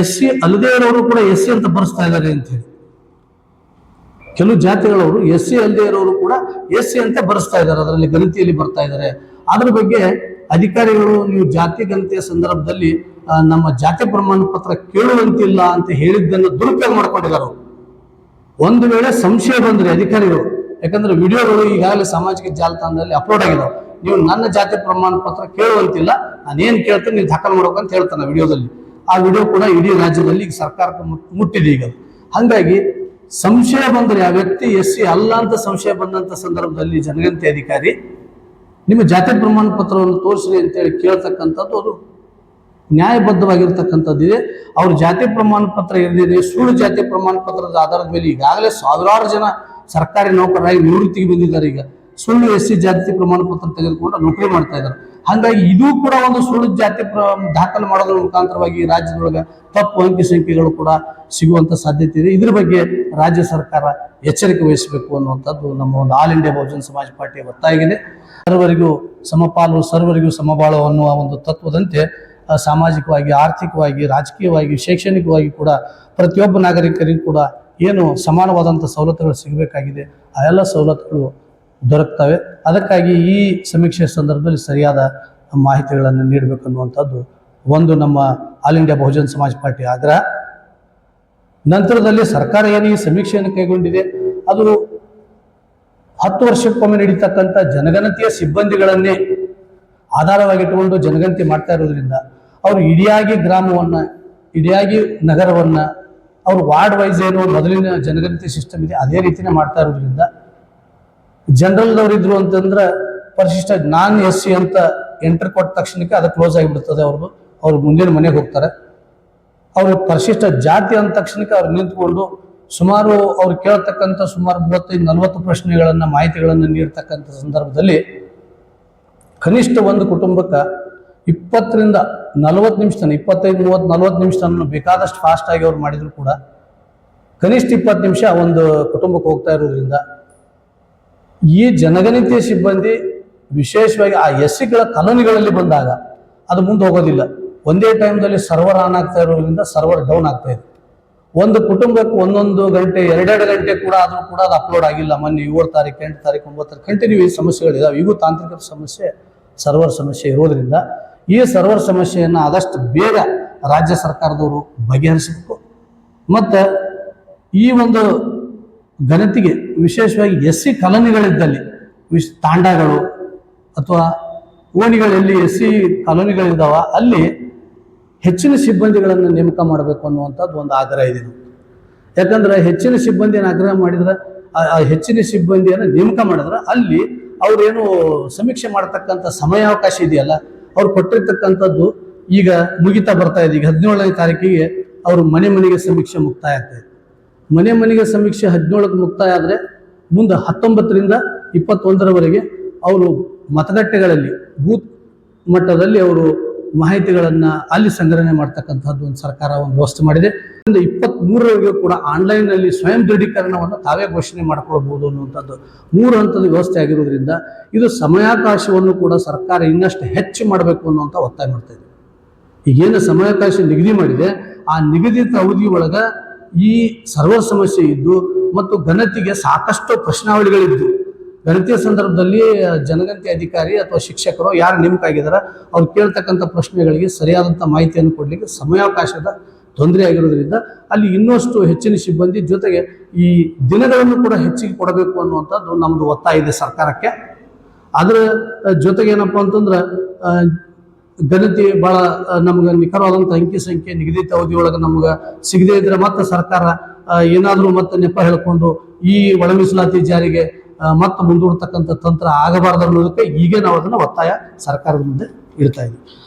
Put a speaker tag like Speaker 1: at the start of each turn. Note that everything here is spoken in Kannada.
Speaker 1: ಎಸ್ ಸಿ ಅಲ್ಲದೆ ಇರೋರು ಕೂಡ ಎಸ್ ಸಿ ಅಂತ ಬರೆಸ್ತಾ ಇದ್ದಾರೆ ಅಂತ ಹೇಳಿ. ಕೆಲವು ಜಾತಿಗಳವರು ಎಸ್ ಸಿ ಅಲ್ಲದೆ ಇರೋರು ಕೂಡ ಎಸ್ ಸಿ ಅಂತ ಬರೆಸ್ತಾ ಇದ್ದಾರೆ, ಅದರಲ್ಲಿ ಗಣತಿಯಲ್ಲಿ ಬರ್ತಾ ಇದ್ದಾರೆ. ಅದ್ರ ಬಗ್ಗೆ ಅಧಿಕಾರಿಗಳು ನೀವು ಜಾತಿ ಗಣತಿಯ ಸಂದರ್ಭದಲ್ಲಿ ನಮ್ಮ ಜಾತಿ ಪ್ರಮಾಣ ಪತ್ರ ಕೇಳುವಂತಿಲ್ಲ ಅಂತ ಹೇಳಿದ್ದನ್ನು ದುರುಪಯೋಗ ಮಾಡ್ಕೊಂಡಿದ್ದಾರೆ ಒಂದು ವೇಳೆ ಸಂಶಯ ಬಂದ್ರೆ ಅಧಿಕಾರಿಗಳು, ಯಾಕಂದ್ರೆ ವಿಡಿಯೋಗಳು ಈಗಾಗಲೇ ಸಾಮಾಜಿಕ ಜಾಲತಾಣದಲ್ಲಿ ಅಪ್ಲೋಡ್ ಆಗಿದಾವೆ. ನೀವು ನನ್ನ ಜಾತಿ ಪ್ರಮಾಣ ಪತ್ರ ಕೇಳುವಂತಿಲ್ಲ ಏನು ಕೇಳ್ತೇನೆ, ನೀವು ದಾಖಲು ಅಂತ ಹೇಳ್ತಾನೆ ವಿಡಿಯೋದಲ್ಲಿ. ಆ ವಿಡಿಯೋ ಕೂಡ ಇಡೀ ರಾಜ್ಯದಲ್ಲಿ ಈಗ ಸರ್ಕಾರಕ್ಕೆ ಮುಟ್- ಮುಟ್ಟಿದೆ ಈಗ. ಹಾಗಾಗಿ ಸಂಶಯ ಬಂದರೆ ಆ ವ್ಯಕ್ತಿ ಎಸ್ ಸಿ ಅಲ್ಲ ಅಂತ ಸಂಶಯ ಬಂದಂತ ಸಂದರ್ಭದಲ್ಲಿ ಜನಗಣತಿ ಅಧಿಕಾರಿ ನಿಮ್ಮ ಜಾತಿ ಪ್ರಮಾಣ ಪತ್ರವನ್ನು ತೋರಿಸ್ರಿ ಅಂತೇಳಿ ಕೇಳ್ತಕ್ಕಂಥದ್ದು ಅದು ನ್ಯಾಯಬದ್ಧವಾಗಿರ್ತಕ್ಕಂಥದ್ದಿದೆ ಅವ್ರ ಜಾತಿ ಪ್ರಮಾಣ ಪತ್ರ ಇರದಿದೆ ಸುಳ್ಳು ಜಾತಿ ಪ್ರಮಾಣ ಪತ್ರದ ಆಧಾರದ ಮೇಲೆ ಈಗಾಗಲೇ ಸಾವಿರಾರು ಜನ ಸರ್ಕಾರಿ ನೌಕರರಾಗಿ ನಿವೃತ್ತಿಗೆ ಬಂದಿದ್ದಾರೆ ಈಗ. ಸುಳ್ಳು ಎಸ್ ಸಿ ಜಾತಿ ಪ್ರಮಾಣ ಪತ್ರ ತೆಗೆದುಕೊಂಡು ನೌಕರಿ ಮಾಡ್ತಾ ಇದ್ದಾರೆ. ಹಾಗಾಗಿ ಇದು ಕೂಡ ಒಂದು ಸುಳ್ಳು ಜಾತಿ ದಾಖಲು ಮಾಡೋದ್ರ ಮುಖಾಂತರವಾಗಿ ರಾಜ್ಯದೊಳಗೆ ತಪ್ಪು ಅಂಕಿ ಸಂಖ್ಯೆಗಳು ಕೂಡ ಸಿಗುವಂತ ಸಾಧ್ಯತೆ ಇದೆ. ಇದ್ರ ಬಗ್ಗೆ ರಾಜ್ಯ ಸರ್ಕಾರ ಎಚ್ಚರಿಕೆ ವಹಿಸಬೇಕು ಅನ್ನುವಂಥದ್ದು ನಮ್ಮ ಒಂದು ಆಲ್ ಇಂಡಿಯಾ ಬಹುಜನ ಸಮಾಜ ಪಾರ್ಟಿಯ ಒತ್ತಾಗಿದೆ ಸರ್ವರಿಗೂ ಸಮಪಾಲು, ಸರ್ವರಿಗೂ ಸಮಬಾಳು ಅನ್ನುವ ಒಂದು ತತ್ವದಂತೆ ಸಾಮಾಜಿಕವಾಗಿ, ಆರ್ಥಿಕವಾಗಿ, ರಾಜಕೀಯವಾಗಿ, ಶೈಕ್ಷಣಿಕವಾಗಿ ಕೂಡ ಪ್ರತಿಯೊಬ್ಬ ನಾಗರಿಕರಿಗೂ ಕೂಡ ಏನು ಸಮಾನವಾದಂಥ ಸವಲತ್ತುಗಳು ಸಿಗಬೇಕಾಗಿದೆ. ಆ ಎಲ್ಲ ಸವಲತ್ತುಗಳು ದೊರಕ್ತವೆ. ಅದಕ್ಕಾಗಿ ಈ ಸಮೀಕ್ಷೆ ಸಂದರ್ಭದಲ್ಲಿ ಸರಿಯಾದ ಮಾಹಿತಿಗಳನ್ನು ನೀಡಬೇಕು ಅನ್ನುವಂಥದ್ದು ಒಂದು ನಮ್ಮ all India Bahujan Samaj party ಆಗ್ರಹ. ನಂತರದಲ್ಲಿ ಸರ್ಕಾರ ಏನು ಈ ಸಮೀಕ್ಷೆಯನ್ನು ಕೈಗೊಂಡಿದೆ? ಅದು ಹತ್ತು ವರ್ಷಕ್ಕೊಮ್ಮೆ ನಡೀತಕ್ಕಂಥ ಜನಗಣತಿಯ ಸಿಬ್ಬಂದಿಗಳನ್ನೇ ಆಧಾರವಾಗಿಟ್ಟುಕೊಂಡು ಜನಗಣತಿ ಮಾಡ್ತಾ ಇರೋದ್ರಿಂದ ಅವರು ಇಡಿಯಾಗಿ ಗ್ರಾಮವನ್ನು, ಇಡಿಯಾಗಿ ನಗರವನ್ನು, ಅವರು ವಾರ್ಡ್ ವೈಸ್ ಏನು ಮೊದಲಿನ ಜನಗಣತಿ ಸಿಸ್ಟಮ್ ಇದೆ, ಅದೇ ರೀತಿನೇ ಮಾಡ್ತಾ ಇರೋದ್ರಿಂದ ಜನರಲ್ದವ್ರು ಇದ್ರು ಅಂತಂದ್ರೆ ಪರಿಶಿಷ್ಟ ನಾನ್ ಎಸ್ ಸಿ ಅಂತ ಎಂಟ್ರ್ ಕೊಟ್ಟ ತಕ್ಷಣಕ್ಕೆ ಅದು ಕ್ಲೋಸ್ ಆಗಿಬಿಡ್ತದೆ ಅವ್ರದ್ದು ಅವ್ರು ಮುಂದಿನ ಮನೆಗೆ ಹೋಗ್ತಾರೆ. ಅವರು ಪರಿಶಿಷ್ಟ ಜಾತಿ ಅಂದ ತಕ್ಷಣಕ್ಕೆ ಅವ್ರು ನಿಂತ್ಕೊಂಡು ಸುಮಾರು ಅವ್ರು ಕೇಳ್ತಕ್ಕಂಥ ಸುಮಾರು ಮೂವತ್ತೈದು, ನಲವತ್ತು ಪ್ರಶ್ನೆಗಳನ್ನ, ಮಾಹಿತಿಗಳನ್ನು ನೀಡ್ತಕ್ಕಂಥ ಸಂದರ್ಭದಲ್ಲಿ ಕನಿಷ್ಠ ಒಂದು ಕುಟುಂಬಕ್ಕೆ ಇಪ್ಪತ್ತರಿಂದ ನಲವತ್ತು ನಿಮಿಷ ಇಪ್ಪತ್ತೈದು, ಮೂವತ್ತು, ನಲವತ್ತು ನಿಮಿಷ ಬೇಕಾದಷ್ಟು ಫಾಸ್ಟ್ ಆಗಿ ಅವ್ರು ಮಾಡಿದ್ರು ಕೂಡ ಕನಿಷ್ಠ ಇಪ್ಪತ್ತು ನಿಮಿಷ ಒಂದು ಕುಟುಂಬಕ್ಕೆ ಹೋಗ್ತಾ ಇರೋದ್ರಿಂದ ಈ ಜನಗಣತಿಯ ಸಿಬ್ಬಂದಿ ವಿಶೇಷವಾಗಿ ಆ ಎಸ್ ಸಿಗಳ ಕಾಲೋನಿಗಳಲ್ಲಿ ಬಂದಾಗ ಅದು ಮುಂದೆ ಹೋಗೋದಿಲ್ಲ. ಒಂದೇ ಟೈಮ್ದಲ್ಲಿ ಸರ್ವರ್ ಆನ್ ಆಗ್ತಾ ಇರೋದ್ರಿಂದ ಸರ್ವರ್ ಡೌನ್ ಆಗ್ತಾ ಇದೆ. ಒಂದು ಕುಟುಂಬಕ್ಕೆ ಒಂದೊಂದು ಗಂಟೆ, ಎರಡೆರಡು ಗಂಟೆ ಕೂಡ ಆದರೂ ಕೂಡ ಅದು ಅಪ್ಲೋಡ್ ಆಗಿಲ್ಲ. ಮೊನ್ನೆ ಏಳು ತಾರೀಕು, ಎಂಟು ತಾರೀಕು ಒಂಬತ್ತರ ಕಂಟಿನ್ಯೂ ಈ ಸಮಸ್ಯೆಗಳಿದಾವೆ. ಈಗೂ ತಾಂತ್ರಿಕ ಸಮಸ್ಯೆ ಸರ್ವರ್ ಸಮಸ್ಯೆ ಇರೋದ್ರಿಂದ ಈ ಸರ್ವರ್ ಸಮಸ್ಯೆಯನ್ನು ಆದಷ್ಟು ಬೇಗ ರಾಜ್ಯ ಸರ್ಕಾರದವರು ಬಗೆಹರಿಸಬೇಕು. ಮತ್ತು ಈ ಒಂದು ಗಣತಿಗೆ ವಿಶೇಷವಾಗಿ ಎಸ್ ಸಿ ಕಾಲೋನಿಗಳಿದ್ದಲ್ಲಿ, ವಿಶ್ ತಾಂಡಗಳು ಅಥವಾ ಓಣಿಗಳಲ್ಲಿ ಎಸ್ ಸಿ ಕಾಲೋನಿಗಳಿದ್ದಾವ, ಅಲ್ಲಿ ಹೆಚ್ಚಿನ ಸಿಬ್ಬಂದಿಗಳನ್ನು ನೇಮಕ ಮಾಡಬೇಕು ಅನ್ನುವಂಥದ್ದು ಒಂದು ಆಗ್ರಹ ಇದೆ. ಯಾಕಂದ್ರೆ ಹೆಚ್ಚಿನ ಸಿಬ್ಬಂದಿಯನ್ನು ಆಗ್ರಹ ಮಾಡಿದ್ರೆ ಆ- ಹೆಚ್ಚಿನ ಸಿಬ್ಬಂದಿಯನ್ನು ನೇಮಕ ಮಾಡಿದ್ರೆ, ಅಲ್ಲಿ ಅವರೇನು ಸಮೀಕ್ಷೆ ಮಾಡತಕ್ಕಂಥ ಸಮಯಾವಕಾಶ ಇದೆಯಲ್ಲ, ಅವ್ರು ಕೊಟ್ಟಿರ್ತಕ್ಕಂಥದ್ದು ಈಗ ಮುಗಿತಾ ಬರ್ತಾ ಇದೆ ಈಗ ಹದಿನೇಳನೇ ತಾರೀಕಿಗೆ ಅವರು ಮನೆ ಮನೆಗೆ ಸಮೀಕ್ಷೆ ಮುಕ್ತಾಯ ಆಗ್ತಾ ಇದೆ ಮನೆ ಮನೆಗೆ ಸಮೀಕ್ಷೆ ಹದಿನೇಳಕ್ಕೆ ಮುಕ್ತಾಯ ಆದರೆ ಮುಂದೆ ಹತ್ತೊಂಬತ್ತರಿಂದ ಇಪ್ಪತ್ತೊಂದರವರೆಗೆ ಅವರು ಮತಗಟ್ಟೆಗಳಲ್ಲಿ, ಬೂತ್ ಮಟ್ಟದಲ್ಲಿ ಅವರು ಮಾಹಿತಿಗಳನ್ನು ಅಲ್ಲಿ ಸಂಗ್ರಹಣೆ ಮಾಡ್ತಕ್ಕಂಥದ್ದು ಒಂದು ಸರ್ಕಾರ ಒಂದು ವ್ಯವಸ್ಥೆ ಮಾಡಿದೆ. ಒಂದು ಇಪ್ಪತ್ತ್ ಮೂರರವರೆಗೂ ಕೂಡ ಆನ್ಲೈನ್ನಲ್ಲಿ ಸ್ವಯಂ ದೃಢೀಕರಣವನ್ನು ತಾವೇ ಘೋಷಣೆ ಮಾಡ್ಕೊಳ್ಬೋದು ಅನ್ನುವಂಥದ್ದು ಮೂರು ಹಂತದ ವ್ಯವಸ್ಥೆ ಆಗಿರೋದ್ರಿಂದ ಇದು ಸಮಯಾವಕಾಶವನ್ನು ಕೂಡ ಸರ್ಕಾರ ಇನ್ನಷ್ಟು ಹೆಚ್ಚು ಮಾಡಬೇಕು ಅನ್ನುವಂಥ ಒತ್ತಾಯ ಮಾಡ್ತಾ ಇದೆ. ಈಗೇನು ಸಮಯಾವಕಾಶ ನಿಗದಿ ಮಾಡಿದೆ, ಆ ನಿಗದಿತ ಅವಧಿ ಒಳಗ ಈ ಸರ್ವರ್ ಸಮಸ್ಯೆ ಇದ್ದು ಮತ್ತು ಗಣತಿಗೆ ಸಾಕಷ್ಟು ಪ್ರಶ್ನಾವಳಿಗಳಿದ್ದು. ಗಣತಿಯ ಸಂದರ್ಭದಲ್ಲಿ ಜನಗಣತಿ ಅಧಿಕಾರಿ ಅಥವಾ ಶಿಕ್ಷಕರು ಯಾರು ನೇಮಕ ಅವ್ರು ಕೇಳ್ತಕ್ಕಂಥ ಪ್ರಶ್ನೆಗಳಿಗೆ ಸರಿಯಾದಂಥ ಮಾಹಿತಿಯನ್ನು ಕೊಡಲಿಕ್ಕೆ ಸಮಯಾವಕಾಶದ ತೊಂದರೆ ಆಗಿರೋದ್ರಿಂದ ಅಲ್ಲಿ ಇನ್ನಷ್ಟು ಹೆಚ್ಚಿನ ಸಿಬ್ಬಂದಿ ಜೊತೆಗೆ ಈ ದಿನಗಳನ್ನು ಕೂಡ ಹೆಚ್ಚಿಗೆ ಕೊಡಬೇಕು ಅನ್ನುವಂಥದ್ದು ನಮ್ಮದು ಒತ್ತಾಯ ಇದೆ ಸರ್ಕಾರಕ್ಕೆ. ಅದರ ಜೊತೆಗೆ ಏನಪ್ಪ ಅಂತಂದ್ರೆ ಗಣತಿ ಭಾಳ ನಮ್ಗೆ ನಿಖರವಾದಂಥ ಅಂಕಿ ಸಂಖ್ಯೆ ನಿಗದಿತ ಅವಧಿಯೊಳಗೆ ನಮ್ಗೆ ಸಿಗದೇ ಇದ್ರೆ ಮತ್ತೆ ಸರ್ಕಾರ ಏನಾದರೂ ಮತ್ತೆ ನೆಪ ಹೇಳ್ಕೊಂಡು ಈ ಒಳ ಮೀಸಲಾತಿ ಜಾರಿಗೆ ಮತ್ತೆ ಮುಂದೂಡ್ತಕ್ಕಂಥ ತಂತ್ರ ಆಗಬಾರದು ಅನ್ನೋದಕ್ಕೆ ಈಗ ನಾವು ಅದನ್ನು ಒತ್ತಾಯ ಸರ್ಕಾರದ ಮುಂದೆ ಇಡ್ತಾ ಇದ್ದೀವಿ